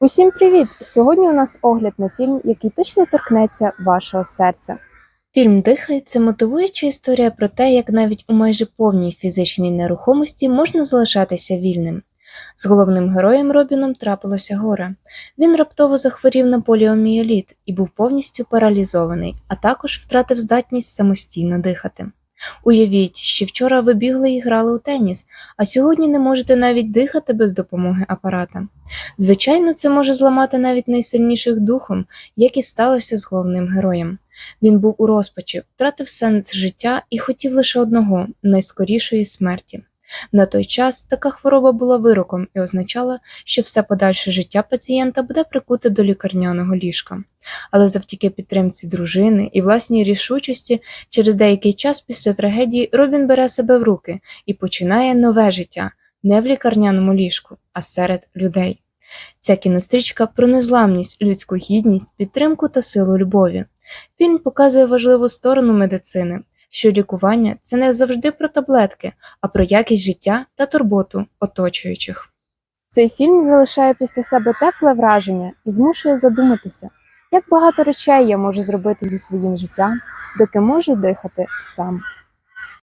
Усім привіт! Сьогодні у нас огляд на фільм, який точно торкнеться вашого серця. Фільм Дихай це мотивуюча історія про те, як навіть у майже повній фізичній нерухомості можна залишатися вільним. З головним героєм Робіном трапилося горе. Він раптово захворів на поліомієліт і був повністю паралізований, а також втратив здатність самостійно дихати. Уявіть, що вчора ви бігли і грали у теніс, а сьогодні не можете навіть дихати без допомоги апарата. Звичайно, це може зламати навіть найсильніших духом, як і сталося з головним героєм. Він був у розпачі, втратив сенс життя і хотів лише одного найскорішої смерті. На той час така хвороба була вироком і означала, що все подальше життя пацієнта буде прикуте до лікарняного ліжка. Але завдяки підтримці дружини і власній рішучості, через деякий час після трагедії Робін бере себе в руки і починає нове життя не в лікарняному ліжку, а серед людей. Ця кінострічка про незламність, людську гідність, підтримку та силу любові. Фільм показує важливу сторону медицини, що лікування це не завжди про таблетки, а про якість життя та турботу оточуючих. Цей фільм залишає після себе тепле враження і змушує задуматися, як багато речей я можу зробити зі своїм життям, доки можу дихати сам.